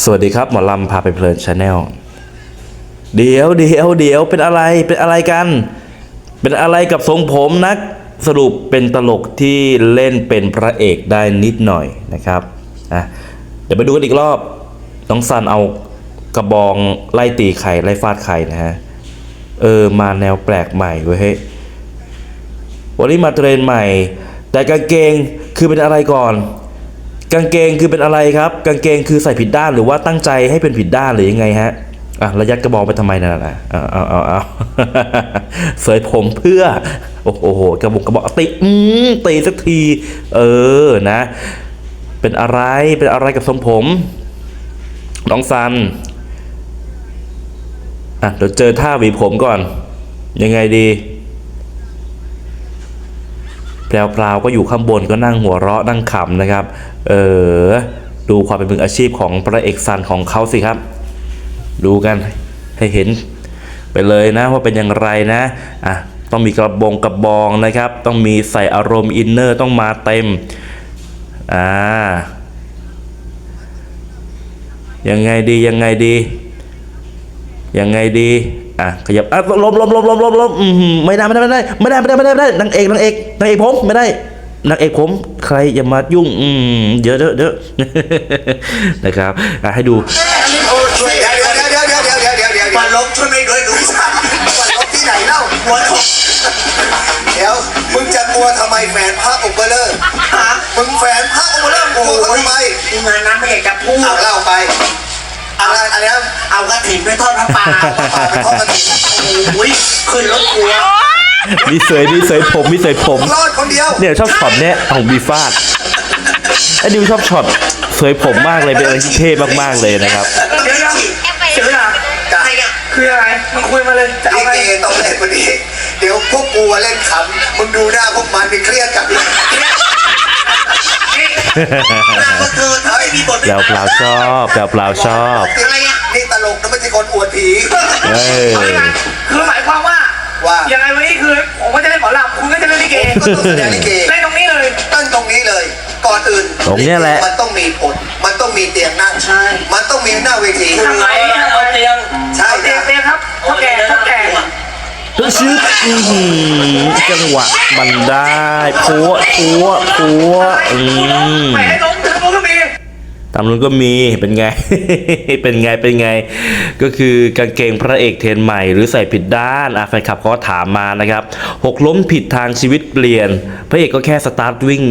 สวัสดีครับ หมอลำพาไปเพลินชาแนลเดี๋ยวเดี๋ยวเดี๋ยวเป็นอะไรเป็นอะไรกัน เป็นอะไรกับทรงผมนักสรุปเป็นตลกที่เล่นเป็นพระเอกได้นิดหน่อยนะครับอะเดี๋ยวไปดูกันอีกรอบน้องซันเอากระบองไล่ตีไข่ไล่ฟาดไข่นะฮะเออมาแนวแปลกใหม่เว้ยวันนี้มาเทรนใหม่ แต่กางเกงคือเป็นอะไรก่อน กางเกงคือเป็นอะไรครับ กางเกงคือใส่ผิดด้านหรือว่าตั้งใจให้เป็นผิดด้านหรือยังไงฮะอะระยัดกระบอกไปทำไมนั่นน่ะเอาเอาเอาเอาเสยผมเพื่อ โอ้โหกระบอกกระบอกตีอืมตีสักที เออนะ เป็นอะไรเป็นอะไรกับทรงผมน้องซันอะเดี๋ยวเจอท่าหวีผมก่อน ยังไงดี พรวๆก็อยู่ข้างบนก็นั่งหัวเราะนั่งขำนะครับ เออ ดูความเป็นมืออาชีพของพระเอกซันของเขาสิครับ ดูกันให้เห็นไปเลยนะว่าเป็นอย่างไรนะ อะ ต้องมีกระบงกระบองนะครับ ต้องมีใส่อารมณ์อินเนอร์ต้องมาเต็ม อ่า ยังไงดียังไงดี ยังไงดี อะขยับอะลมลมลมลมลมลมไม่ได้ไม่ได้ไม่ได้ไม่ได้ไม่ได้ไม่ได้ไม่ได้นางเอกนางเอกนางเอกผมไม่ได้นางเอกผมใครอย่ามายุ่งอืมเยอะเดี๋ยวเดี๋นะครับอะให้ดูปัลบช่วยไม่ด้วยหนูซ้ำปันลบที่ไหนเล่าหัวถกเดี๋ยวมึงจะกลัวทำไมแฟนพาะองค์เบลอร์มึงแฟนพาะองค์เบลอร์กลัวทำไมงาน้ำไม่อยากจะพูดเล่าไป อะไรอะไรนะเอากระถิ่นไปทอดพระป่าป่าไปทอดกระถิ่นโอ้ยขึ้นรถทัวร์มีเสยมีเสยผมมีเสยผม รอดคนเดียวเนี่ยชอบช็อตเนี้ยของบีฟาดไอ้ดิวชอบช็อตเสยผมมากเลยเป็นอะไรที่เท่มากๆเลยนะครับเดี๋ยวนะเดี๋ยวนะอะไรอะคืออะไรมันคุยมาเลยจะเอาลิไงเกต้องเล่นวันนี้เดี๋ยวพวกกูเล่นขำมึงดูหน้าพวกมันนี่เครียดจังเลย หน้าก็เกินถ้าไม่มีบทแปลวเปล่าชอบแปลวเปล่าชอบอะไรอะนี่ตลกนะไม่ใช่คนอวดผี เออคือหมายความว่าว่า ยังไงวันนี้คือผมก็จะเล่นหมอลำคุณก็จะเล่นลิเกก็ต้องแสดงลิเกเล่นตรงนี้เลยตั้งตรงนี้เลย ก่อนอื่นตรงเนี้ยแหละ มันต้องมีผล มันต้องมีเตียงนั่งใช่ มันต้องมีหน้าเวที ทำไมอะเอาเตียง ใช่เอาเตี ชึบอื้อหือจังหวะมันได้พัวพัวพัวอืมไม่ให้ล้มถึงล้มก็มีตามนู้นก็มีเป็นไง เป็นไงเป็นไง ก็คือกางเกงพระเอกเทนใหม่ หรือใส่ผิดด้านอะแฟนคลับเขาก็ถามมานะครับหกล้มผิดทางชีวิตเปลี่ยน พระเอกก็แค่สตาร์ทวิ่ง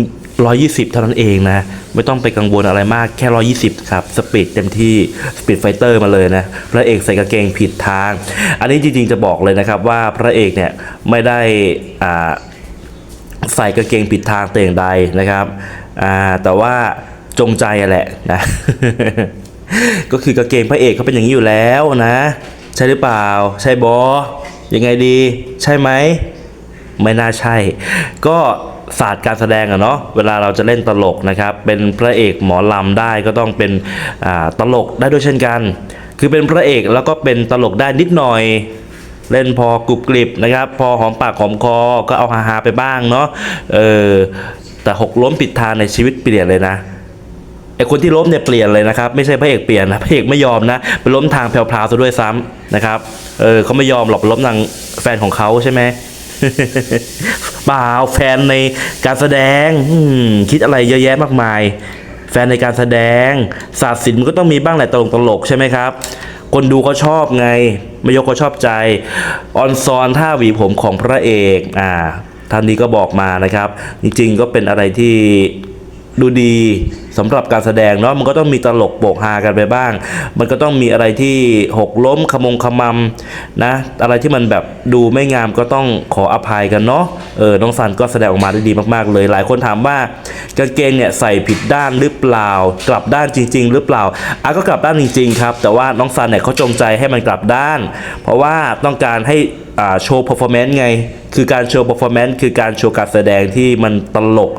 120 เท่านั้นเองนะ ไม่ต้องไปกังวลอะไรมากแค่ 120 ครับ สปีดเต็มที่ สปีดไฟเตอร์มาเลยนะ พระเอกใส่กางเกงผิดทาง อันนี้จริงๆจะบอกเลยนะครับว่าพระเอกเนี่ยไม่ได้อ่าใส่กางเกงผิดทางแต่อย่างใดนะครับอ่าแต่ว่าจงใจแหละนะ ก็คือกางเกงพระเอกเขาเป็นอย่างนี้อยู่แล้วนะ ใช่หรือเปล่า ใช่บอยังไงดี ใช่ไหม ไม่น่าใช่ ก็ ศาสตร์การแสดงอะเนาะเวลาเราจะเล่นตลกนะครับเป็นพระเอกหมอลำได้ก็ต้องเป็นตลกได้ด้วยเช่นกัน คือเป็นพระเอกแล้วก็เป็นตลกได้นิดหน่อยเล่นพอกรุบกริบนะครับ พอหอมปากหอมคอก็เอาฮาๆไปบ้างเนาะเออแต่หกล้มผิดทางในชีวิตเปลี่ยนเลยนะไอคนที่ล้มเนี่ยเปลี่ยนเลยนะครับ ไม่ใช่พระเอกเปลี่ยนนะพระเอกไม่ยอมนะไปล้มทางแพรวๆซะด้วยซ้ำนะครับเออเขาไม่ยอมหรอกล้มทางแฟนของเขาใช่ไหม เปล่าแฟนในการแสดงอืคิดอะไรเยอะแยะมากมาย แฟนในการแสดงศาสตร์ศิลป์มันก็ต้องมีบ้างแหละตลกตลกๆใช่ไหมครับ คนดูเขาชอบไงไม่ยกก็ชอบใจ ออนซอนท่าหวีผมของพระเอกอ่าท่านนี้ก็บอกมานะครับ จริงๆก็เป็นอะไรที่ดูดี สำหรับการแสดงเนาะมันก็ต้องมีตลกโปกฮากันไปบ้าง มันก็ต้องมีอะไรที่หกล้มขมงขมำนะอะไรที่มันแบบดูไม่งามก็ต้องขออภัยกันเนาะเออน้องสันก็แสดงออกมาได้ดีมากๆเลย หลายคนถามว่ากางเกงเนี่ยใส่ผิดด้านหรือเปล่า กลับด้านจริง ๆ หรือเปล่าอะก็กลับด้านจริงๆครับแต่ว่าน้องซันเนี่ยเขาจงใจให้มันกลับด้าน เพราะว่าต้องการให้อ่าโชว์ performance ไง คือการโชว์ performance คือการโชว์การแสดงที่มันตลก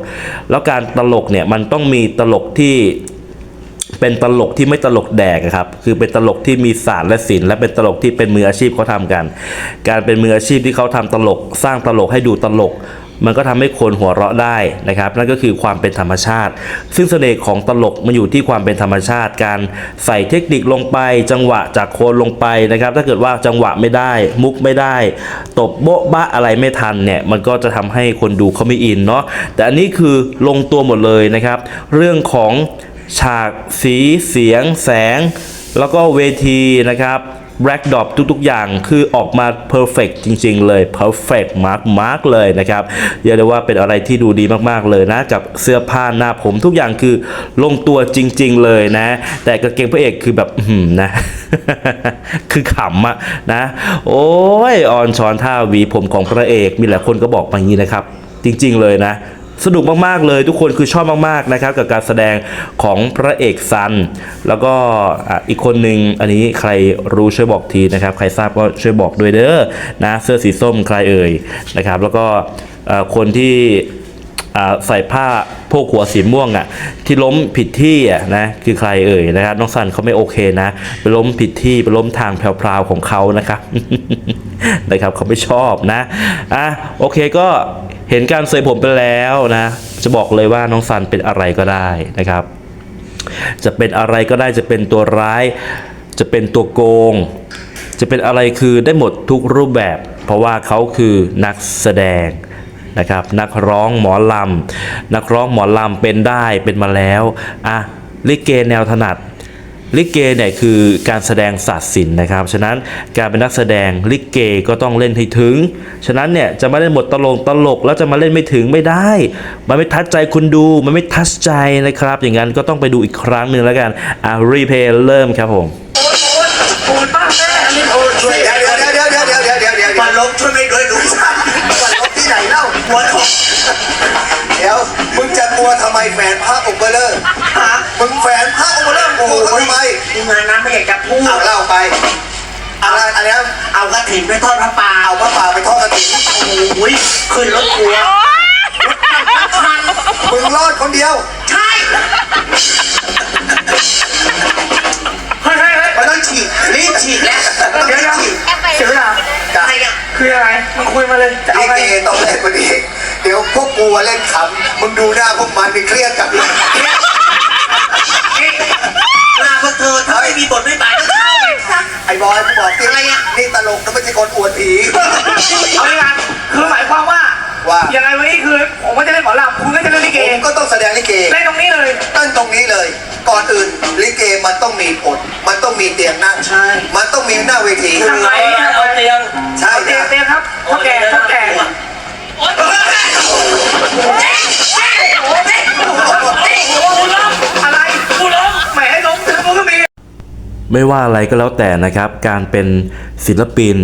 แล้วการตลกเนี่ยมันต้องมีตลกที่เป็นตลกที่ไม่ตลกแดกครับ คือเป็นตลกที่มีศาสตร์และศิลป์และเป็นตลกที่เป็นมืออาชีพเขาทำกัน การเป็นมืออาชีพที่เขาทำตลก สร้างตลกให้ดูตลก มันก็ทำให้คนหัวเราะได้นะครับ นั่นก็คือความเป็นธรรมชาติ ซึ่งเสน่ห์ของตลกมันอยู่ที่ความเป็นธรรมชาติ การใส่เทคนิคลงไป จังหวะจากโคนลงไปนะครับ ถ้าเกิดว่าจังหวะไม่ได้ มุกไม่ได้ ตบโบ๊ะบะอะไรไม่ทันเนี่ยมันก็จะทำให้คนดูเขาไม่อินเนาะแต่อันนี้คือลงตัวหมดเลยนะครับ เรื่องของฉากสีเสียง แสง แล้วก็เวทีนะครับ แบล็กดอปทุกๆ อย่างคือออกมาเพอร์เฟกจริง ๆ เลยเพอร์เฟกมากมากเลยนะครับเรียกได้ว่าเป็นอะไรที่ดูดีมากๆเลยนะ กับเสื้อผ้าหน้าผมทุกอย่างคือลงตัวจริง ๆ เลยนะ แต่กางเกงพระเอกคือแบบหือนะ คือขำอะนะ โอ้ยออนชอนท่าวีผมของพระเอก มีหลายคนก็บอกมาอย่างนี้นะครับ จริง ๆ เลยนะ สนุกมากๆเลย ทุกคนคือชอบมากๆนะครับกับการแสดงของพระเอกซัน แล้วก็อีกคนหนึ่งอันนี้ใครรู้ช่วยบอกทีนะครับใครทราบก็ช่วยบอกด้วยเด้อนะเสื้อสีส้มใครเอ่ยนะครับ แล้วก็คนที่ใส่ผ้าโพกหัวสีม่วงอะที่ล้มผิดที่อะนะคือใครเอ่ยนะครับน้องซันเขาไม่โอเคนะไปล้มผิดที่ไปล้มทางแพรวๆของเขานะครับนะครับเขาไม่ชอบนะอะโอเคก็ เห็นการเสยผมไปแล้วนะ จะบอกเลยว่าน้องซันเป็นอะไรก็ได้นะครับ จะเป็นอะไรก็ได้จะเป็นตัวร้าย จะเป็นตัวโกง จะเป็นอะไรคือได้หมดทุกรูปแบบ เพราะว่าเขาคือนักแสดงนะครับนักร้องหมอลำนักร้องหมอลำเป็นได้เป็นมาแล้วอะลิเกแนวถนัด ลิเกเนี่ยคือการแสดงศาสตร์ศิลป์นะครับ ฉะนั้นการเป็นนักแสดงลิเกก็ต้องเล่นให้ถึง ฉะนั้นเนี่ยจะมาเล่นหมดตลกตลกแล้วจะมาเล่นไม่ถึงไม่ได้ มันไม่ทัดใจคุณดู มันไม่ทัดใจนะครับ อย่างนั้นก็ต้องไปดูอีกครั้งหนึ่งแล้วกัน อ่ารีเพย์เริ่มครับผมมาลบช่วยไม่ด้วยดูซ้ำมาลบที่ไหนเล่าหัวทองเดี๋ยวมึงจะกลัวทำไมแฟนพระอุปเลอร์ฮะมึงแฟ อยากจะพูดเอาเล่าไปอะไรอะไรนะเอากระถิ่นไปทอดพระป่าเอาพระป่าไปทอดกระถิ่นโอ้ยขึ้นรถทัวร์คันมึงรอดคนเดียวใช่เฮ้ยเฮ้ยเฮ้ยมันต้องฉีกรีบฉีดแล้วต้องเดี๋ยวรีบเดี๋ยวฉีกเสียเวลาจ้ะใครอะคืออะไรมึงคุยมาเลยจะเอาลิไงเกต้องเล่นกว่านี้เดี๋ยวพวกกูเล่นขำมึงดูหน้าพวกมันนี่เครียดกันเลย ลาพวกเธอถ้าไม่มีบทไม่บายก็เข้าไปซะ ไอ้บอยกูบอกที่อะไรอะ นี่ตลกนะไม่ใช่คนอวดผี เอาไงกันคือหมายความว่าว่า ยังไงวันนี้คือผมก็จะเล่นหมอลำคุณก็จะเล่นลิเกผมก็ต้องแสดงลิเก เล่นตรงนี้เลยตั้งตรงนี้เลย ก่อนอื่นลิเกมันต้องมีผล มันต้องมีเตียงนั่งใช่ มันต้องมีหน้าเวที ทำไมเอาเตียงใช่เอาเตียงนะ เตียงครับเท่าแก่เท่าแก่อะ ไม่ว่าอะไรก็แล้วแต่นะครับ การเป็นศิลปิน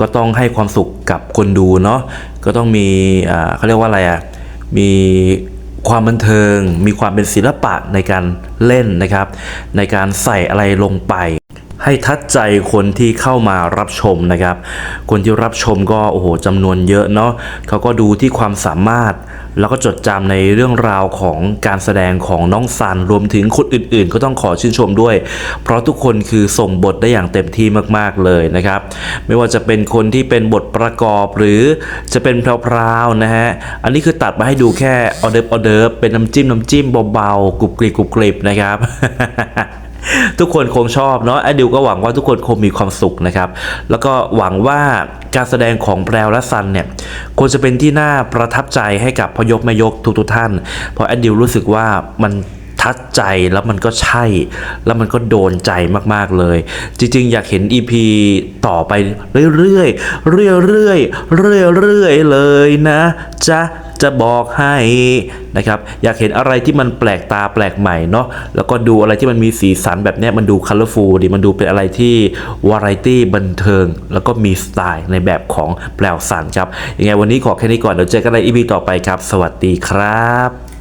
ก็ต้องให้ความสุขกับคนดูเนาะก็ต้องมีเขาเรียกว่าอะไรอะ่ะมีความบันเทิง มีความเป็นศิลปะในการเล่นนะครับ ในการใส่อะไรลงไป ให้ทัดใจคนที่เข้ามารับชมนะครับ คนที่รับชมก็โอ้โหจำนวนเยอะเนาะเขาก็ดูที่ความสามารถ แล้วก็จดจำในเรื่องราวของการแสดงของน้องซันรวมถึงคนอื่นๆ ก็ต้องขอชื่นชมด้วย เพราะทุกคนคือส่งบทได้อย่างเต็มที่มากๆเลยนะครับ ไม่ว่าจะเป็นคนที่เป็นบทประกอบหรือจะเป็นพราวๆนะฮะอันนี้คือตัดมาให้ดูแค่ออเดิร์ฟออเดิร์ฟเป็นน้ำจิ้มน้ำจิ้มเบาๆกรุบกริบกรุบกริบนะครับ ทุกคนคงชอบเนาะไอดิวก็หวังว่าทุกคนคงมีความสุขนะครับ แล้วก็หวังว่าการแสดงของแพรวและซันเนี่ยควรจะเป็นที่น่าประทับใจให้กับพยกแม่ยกทุกๆท่าน เพราะไอดิวรู้สึกว่ามันทัดใจแล้วมันก็ใช่ แล้วมันก็โดนใจมากๆเลย จริงๆ อยากเห็น EP ต่อไปเรื่อยๆเรื่อยๆเรื่อยๆเลยนะจ๊ะ จะบอกให้นะครับอยากเห็นอะไรที่มันแปลกตาแปลกใหม่เนาะแล้วก็ดูอะไรที่มันมีสีสันแบบนี้มันดูคัลเลอร์ฟูลดีมันดูเป็นอะไรที่วาไรตี้บันเทิง แล้วก็มีสไตล์ในแบบของแปลวสันครับยังไงวันนี้ขอแค่นี้ก่อนเดี๋ยวเจอกันในอีพีต่อไปครับ สวัสดีครับ